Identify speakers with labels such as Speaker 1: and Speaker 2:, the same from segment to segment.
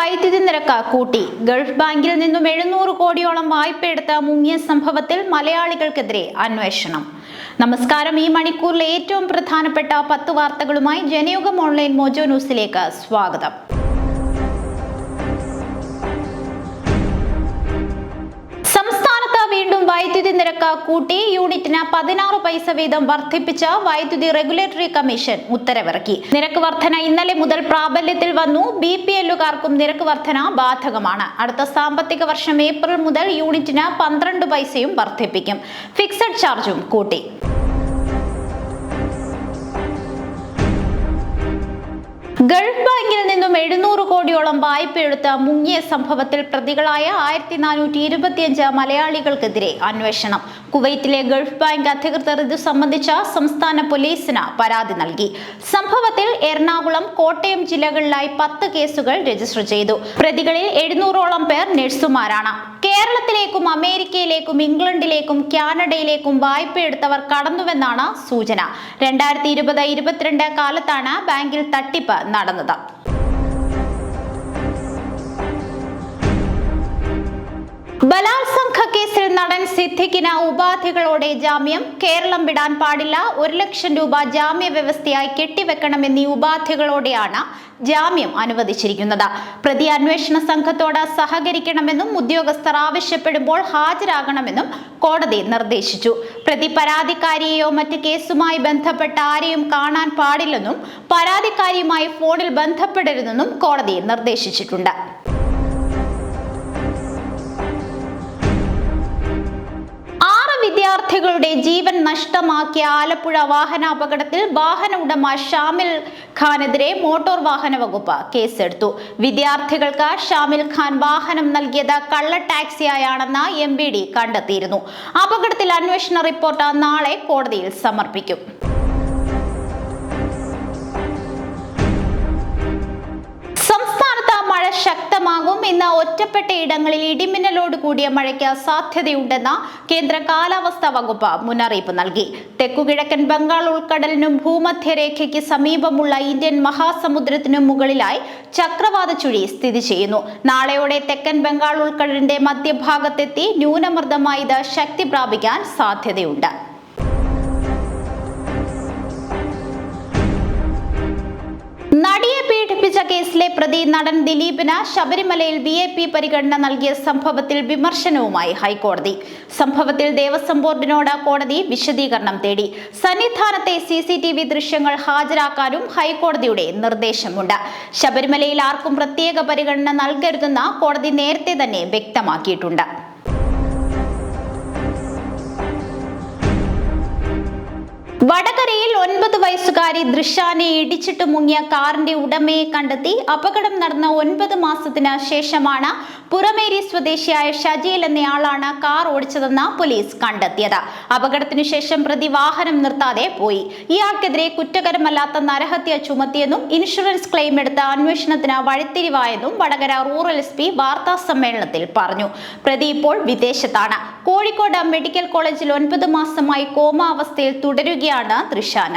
Speaker 1: വൈദ്യുതി നിരക്ക് കൂട്ടി ഗൾഫ് ബാങ്കിൽ നിന്നും എഴുന്നൂറ് കോടിയോളം വായ്പ എടുത്ത മുങ്ങിയ സംഭവത്തിൽ മലയാളികൾക്കെതിരെ അന്വേഷണം നമസ്കാരം ഈ മണിക്കൂറിലെ ഏറ്റവും പ്രധാനപ്പെട്ട പത്ത് വാർത്തകളുമായി ജനയുഗം ഓൺലൈൻ മോജോ ന്യൂസിലേക്ക് സ്വാഗതം വൈദ്യുതി നിരക്ക് കൂട്ടി യൂണിറ്റിന് പതിനാറ് പൈസ വീതം വർദ്ധിപ്പിച്ച വൈദ്യുതി റെഗുലേറ്ററി കമ്മീഷൻ ഉത്തരവിറക്കി നിരക്ക് വർധന ഇന്നലെ മുതൽ പ്രാബല്യത്തിൽ വന്നു ബി പി എല്ലുകാർക്കും നിരക്ക് വർധന ബാധകമാണ് അടുത്ത സാമ്പത്തിക വർഷം ഏപ്രിൽ മുതൽ യൂണിറ്റിന് പന്ത്രണ്ട് പൈസയും വർദ്ധിപ്പിക്കും ഫിക്സഡ് ചാർജും കൂട്ടി ഗൾഫ് നിന്നും എഴുന്നൂറ് കോടിയോളം എടുത്ത മുങ്ങിയ സംഭവത്തിൽ പ്രതികളായ ആയിരത്തി നാനൂറ്റി ഇരുപത്തിയഞ്ച് മലയാളികൾക്കെതിരെ അന്വേഷണം കുവൈറ്റിലെ ഗൾഫ് ബാങ്ക് അധികൃതർ ഇത് സംബന്ധിച്ച സംസ്ഥാന പോലീസിന് പരാതി നൽകി സംഭവത്തിൽ എറണാകുളം കോട്ടയം ജില്ലകളിലായി പത്ത് കേസുകൾ രജിസ്റ്റർ ചെയ്തു പ്രതികളിൽ എഴുന്നൂറോളം പേർ നഴ്സുമാരാണ് കേരളത്തിലേക്കും അമേരിക്കയിലേക്കും ഇംഗ്ലണ്ടിലേക്കും കാനഡയിലേക്കും വായ്പ എടുത്തവർ കടന്നുവെന്നാണ് സൂചന രണ്ടായിരത്തി ഇരുപത് ഇരുപത്തിരണ്ട് കാലത്താണ് ബാങ്കിൽ തട്ടിപ്പ് നടന്നത് ബലാത്സംഘ കേസിൽ നടൻ സിദ്ദിഖിന് ഉപാധികളോടെ ജാമ്യം കേരളം വിടാൻ പാടില്ല ഒരു ലക്ഷം രൂപ ജാമ്യ വ്യവസ്ഥയായി കെട്ടിവെക്കണമെന്നീ ഉപാധികളോടെയാണ് ജാമ്യം അനുവദിച്ചിരിക്കുന്നത് പ്രതി അന്വേഷണ സംഘത്തോട് സഹകരിക്കണമെന്നും ഉദ്യോഗസ്ഥർ ആവശ്യപ്പെടുമ്പോൾ ഹാജരാകണമെന്നും കോടതി നിർദ്ദേശിച്ചു പ്രതി പരാതിക്കാരിയെയോ മറ്റ് കേസുമായി ബന്ധപ്പെട്ട ആരെയും കാണാൻ പാടില്ലെന്നും പരാതിക്കാരിയുമായി ഫോണിൽ ബന്ധപ്പെടരുതെന്നും കോടതി നിർദ്ദേശിച്ചിട്ടുണ്ട് വിദ്യാർത്ഥികളുടെ ജീവൻ നഷ്ടമാക്കിയ ആലപ്പുഴ വാഹനാപകടത്തിൽ വാഹന ഉടമ ഷാമിൽ ഖാനെതിരെ മോട്ടോർ വാഹന വകുപ്പ് കേസെടുത്തു വിദ്യാർത്ഥികൾക്ക് ഷാമിൽ ഖാൻ വാഹനം നൽകിയത് കള്ള ടാക്സിയായാണെന്ന് എം ബി ഡി കണ്ടെത്തിയിരുന്നു അപകടത്തിൽ അന്വേഷണ റിപ്പോർട്ട് നാളെ കോടതിയിൽ സമർപ്പിക്കും ഇന്ന് ഒറ്റപ്പെട്ട ഇടങ്ങളിൽ ഇടിമിന്നലോട് കൂടിയ മഴയ്ക്ക് സാധ്യതയുണ്ടെന്ന് കേന്ദ്ര കാലാവസ്ഥാ വകുപ്പ് മുന്നറിയിപ്പ് നൽകി തെക്കുകിഴക്കൻ ബംഗാൾ ഉൾക്കടലിനും ഭൂമധ്യരേഖയ്ക്ക് സമീപമുള്ള ഇന്ത്യൻ മഹാസമുദ്രത്തിനും മുകളിലായി ചക്രവാത ചുഴി സ്ഥിതി ചെയ്യുന്നു നാളെയോടെ തെക്കൻ ബംഗാൾ ഉൾക്കടലിന്റെ മധ്യഭാഗത്തെത്തി ന്യൂനമർദ്ദമായി ഇത് ശക്തി പ്രാപിക്കാൻ സാധ്യതയുണ്ട് കേസിലെ പ്രതി നടൻ ദിലീപിന് ശബരിമലയിൽ വി ഐ പി പരിഗണന നൽകിയ സംഭവത്തിൽ വിമർശനവുമായി ഹൈക്കോടതി സംഭവത്തിൽ ദേവസ്വം ബോർഡിനോട് കോടതി വിശദീകരണം തേടി സന്നിധാനത്തെ സി സി ടി വി ദൃശ്യങ്ങൾ ഹാജരാക്കാനും ഹൈക്കോടതിയുടെ നിർദ്ദേശമുണ്ട് ശബരിമലയിൽ ആർക്കും പ്രത്യേക പരിഗണന നൽകരുതെന്ന് കോടതി നേരത്തെ തന്നെ വ്യക്തമാക്കിയിട്ടുണ്ട് വടകരയിൽ ഒൻപത് വയസ്സുകാരി ദൃശാനെ ഇടിച്ചിട്ട് മുങ്ങിയ കാറിന്റെ ഉടമയെ കണ്ടെത്തി അപകടം നടന്ന ഒൻപത് മാസത്തിന് ശേഷമാണ് പുറമേരി സ്വദേശിയായ ഷജീൽ എന്നയാളാണ് കാർ ഓടിച്ചതെന്ന് പോലീസ് കണ്ടെത്തിയത് അപകടത്തിനു ശേഷം പ്രതി വാഹനം നിർത്താതെ പോയി ഇയാൾക്കെതിരെ കുറ്റകരമല്ലാത്ത നരഹത്യ ചുമത്തിയെന്നും ഇൻഷുറൻസ് ക്ലെയിം എടുത്ത അന്വേഷണത്തിന് വഴിത്തിരിവായെന്നും വടകര റൂറൽ എസ് പി വാർത്താ സമ്മേളനത്തിൽ പറഞ്ഞു പ്രതി ഇപ്പോൾ വിദേശത്താണ് കോഴിക്കോട് മെഡിക്കൽ കോളേജിൽ ഒൻപത് മാസമായി കോമാവസ്ഥയിൽ തുടരുകയാണ് തൃശാന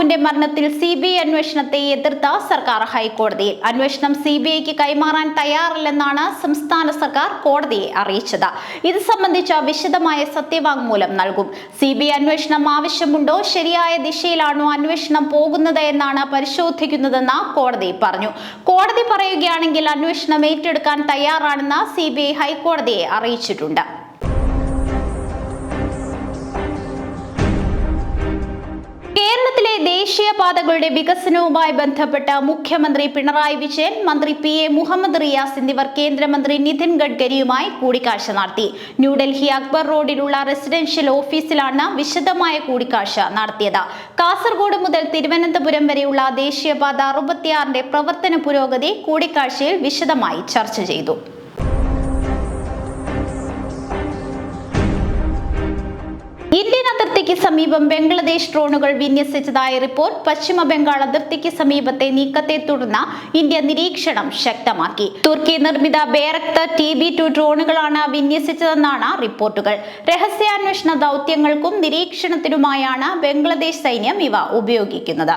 Speaker 1: ബാബുവിന്റെ മരണത്തിൽ സി ബി ഐ അന്വേഷണത്തെ എതിർത്ത സർക്കാർ ഹൈക്കോടതിയിൽ അന്വേഷണം സി ബി ഐക്ക് കൈമാറാൻ തയ്യാറില്ലെന്നാണ് സംസ്ഥാന സർക്കാർ കോടതിയെ അറിയിച്ചത് ഇത് സംബന്ധിച്ച വിശദമായ സത്യവാങ്മൂലം നൽകും സി ബി ഐ അന്വേഷണം ആവശ്യമുണ്ടോ ശരിയായ ദിശയിലാണോ അന്വേഷണം പോകുന്നത് എന്നാണ് പരിശോധിക്കുന്നതെന്ന് കോടതി പറഞ്ഞു കോടതി പറയുകയാണെങ്കിൽ അന്വേഷണം ഏറ്റെടുക്കാൻ തയ്യാറാണെന്ന് സി ബി ഐ ഹൈക്കോടതിയെ അറിയിച്ചിട്ടുണ്ട് ദേശീയപാതകളുടെ വികസനവുമായി ബന്ധപ്പെട്ട് മുഖ്യമന്ത്രി പിണറായി വിജയൻ മന്ത്രി പി എ മുഹമ്മദ് റിയാസ് എന്നിവർ കേന്ദ്രമന്ത്രി നിതിൻ ഗഡ്കരിയുമായി കൂടിക്കാഴ്ച നടത്തി ന്യൂഡൽഹി അക്ബർ റോഡിലുള്ള റെസിഡൻഷ്യൽ ഓഫീസിലാണ് വിശദമായ കൂടിക്കാഴ്ച നടത്തിയത് കാസർഗോഡ് മുതൽ തിരുവനന്തപുരം വരെയുള്ള ദേശീയപാത അറുപത്തിയാറിന്റെ പ്രവർത്തന പുരോഗതി കൂടിക്കാഴ്ചയിൽ വിശദമായി ചർച്ച ചെയ്തു ഇന്ത്യൻ അതിർത്തിക്ക് സമീപം ബംഗ്ലാദേശ് ഡ്രോണുകൾ വിന്യസിച്ചതായ റിപ്പോർട്ട് പശ്ചിമ ബംഗാൾ അതിർത്തിക്ക് സമീപത്തെ നീക്കത്തെ തുടർന്ന് ഇന്ത്യ നിരീക്ഷണം ശക്തമാക്കി തുർക്കി നിർമ്മിത ബേറക്ത ടി ബി ടു ഡ്രോണുകളാണ് വിന്യസിച്ചതെന്നാണ് റിപ്പോർട്ടുകൾ രഹസ്യാന്വേഷണ ദൗത്യങ്ങൾക്കും നിരീക്ഷണത്തിനുമായാണ് ബംഗ്ലാദേശ് സൈന്യം ഇവ ഉപയോഗിക്കുന്നത്